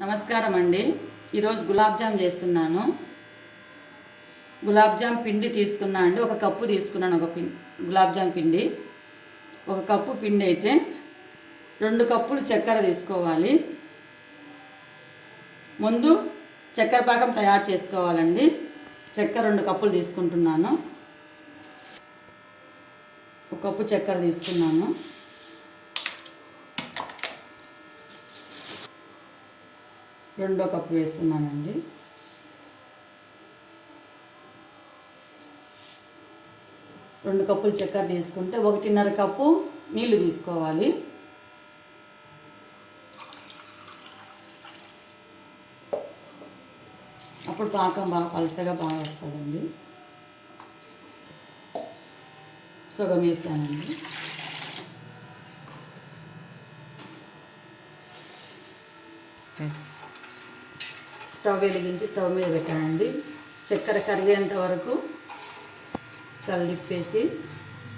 నమస్కారం అండి ఈరోజు గులాబ్ జామ్ చేస్తున్నాను. గులాబ్ జామ్ పిండి తీసుకున్నా అండి. ఒక కప్పు తీసుకున్నాను ఒక పిం గులాబ్ జామ్ పిండి. ఒక కప్పు పిండి అయితే రెండు కప్పులు చక్కెర తీసుకోవాలి. ముందు చక్కెర పాకం తయారు చేసుకోవాలండి. చక్కెర రెండు కప్పులు తీసుకుంటున్నాను. ఒక కప్పు చక్కెర తీసుకున్నాను. రెండో కప్పు వేస్తున్నానండి. రెండు కప్పులు చక్కెర తీసుకుంటే ఒకటిన్నర కప్పు నీళ్ళు తీసుకోవాలి. అప్పుడు పాకం బాగా పలసగా బాగా వస్తుందండి. సగం వేసానండి. స్టవ్ వెలిగించి స్టవ్ మీద పెట్టానండి. చక్కెర కరిగేంత వరకు కలిపేసి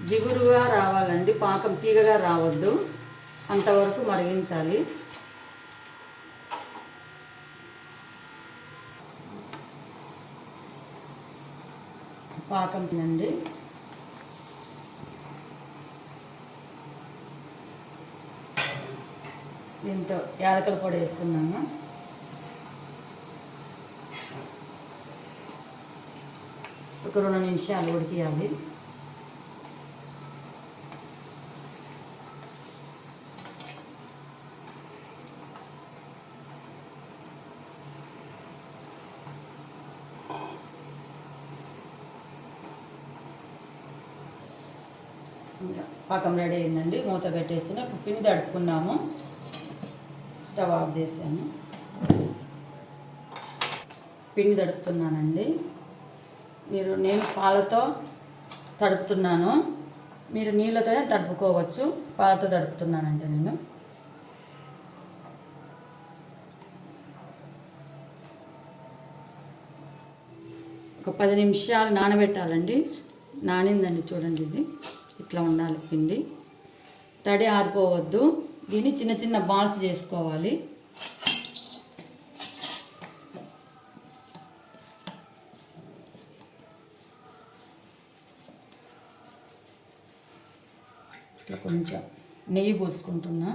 జిగురుగా రావాలండి. పాకం తీగగా రావద్దు. అంతవరకు మరిగించాలి. పాకం తినండి. దీంతో యాలకల పొడి వేస్తున్నాను. ఒక రెండు నిమిషాలు ఉడికియాలి. ఇంకా పాకం రెడీ అయిందండి. మూత పెట్టేస్తున్నా. ఇప్పుడు పిండి తడుపుకున్నాము స్టవ్ ఆఫ్ చేశాను. పిండి తడుపుతున్నానండి. మీరు నేను పాలతో తడుపుతున్నాను. మీరు నీళ్ళతోనే తడుపుకోవచ్చు. పాలతో తడుపుతున్నానంటే నేను. ఒక పది నిమిషాలు నానబెట్టాలండి. నానిందండి చూడండి ఇది. ఇట్లా ఉండాలి పిండి. తడి ఆరిపోవద్దు. దీన్ని చిన్న చిన్న బాల్స్ చేసుకోవాలి. ఇట్లా కొంచెం నెయ్యి పోసుకుంటున్నా.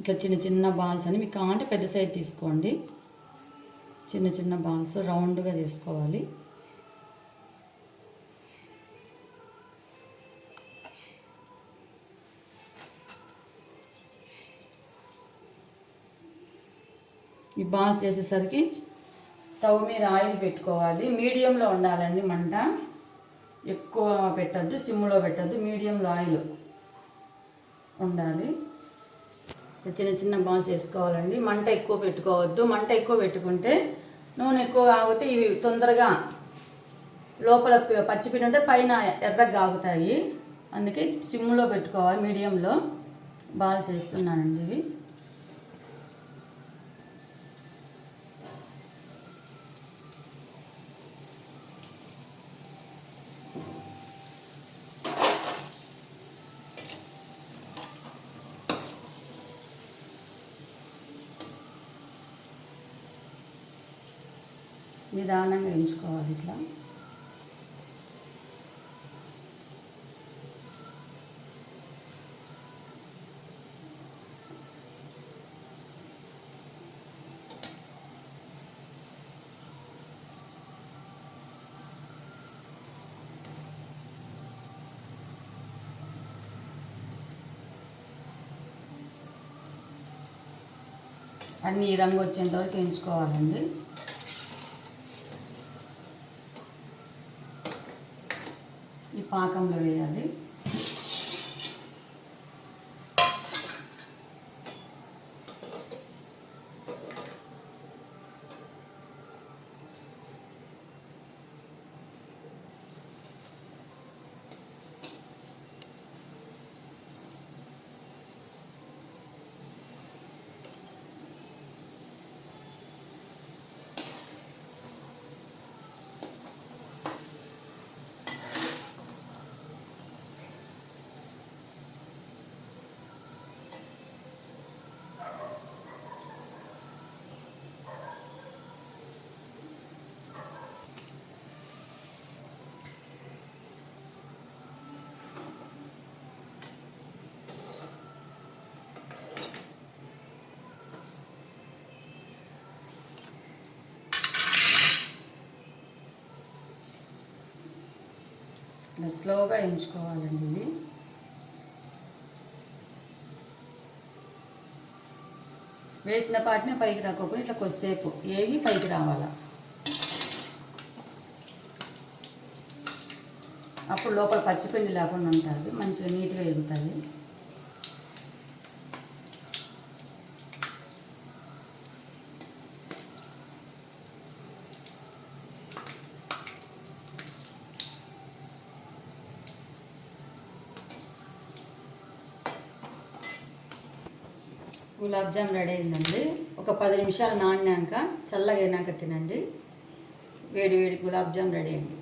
ఇట్లా చిన్న చిన్న బాల్స్ అని మీకు కావాలంటే పెద్ద సైజ్ తీసుకోండి. చిన్న చిన్న బాల్స్ రౌండ్గా చేసుకోవాలి. ఈ బాల్స్ చేసేసరికి స్టవ్ మీద ఆయిల్ పెట్టుకోవాలి. మీడియంలో ఉండాలండి మంట. ఎక్కువ పెట్టద్దు సిమ్లో పెట్టద్దు మీడియంలో ఆయిల్ ఉండాలి. చిన్న చిన్న బాల్స్ వేసుకోవాలండి. మంట ఎక్కువ పెట్టుకోవద్దు. మంట ఎక్కువ పెట్టుకుంటే నూనె ఎక్కువ ఆగితే ఇవి తొందరగా లోపల ప- పచ్చిపిండి ఉంటే పైన ఎర్రగా ఆగుతాయి అందుకే సిమ్లో పెట్టుకోవాలి. మీడియంలో బాల్స్ వేస్తున్నానండి ఇవి. నిదానంగా ఎంచుకోవాలి ఇట్లా. అన్ని ఈ రంగు వచ్చేంత వరకు ఎంచుకోవాలండి. ఈ పాకంలో వేయాలి. ఇలా స్లోగా ఎంచుకోవాలండి ఇవి. వేసిన పాటినే పైకి రాకోకుండా ఇట్లా కొద్దిసేపు ఏగి పైకి రావాలా. అప్పుడు లోపల పచ్చిపిండి లేకుండా ఉంటుంది మంచిగా నీట్గా ఎగుతుంది గులాబ్ జామ్ రెడీ అయిందండి. ఒక పది నిమిషాలు నానినాక చల్లగా అయినాక తినండి. వేడి వేడి గులాబ్ జామ్ రెడీ అయింది.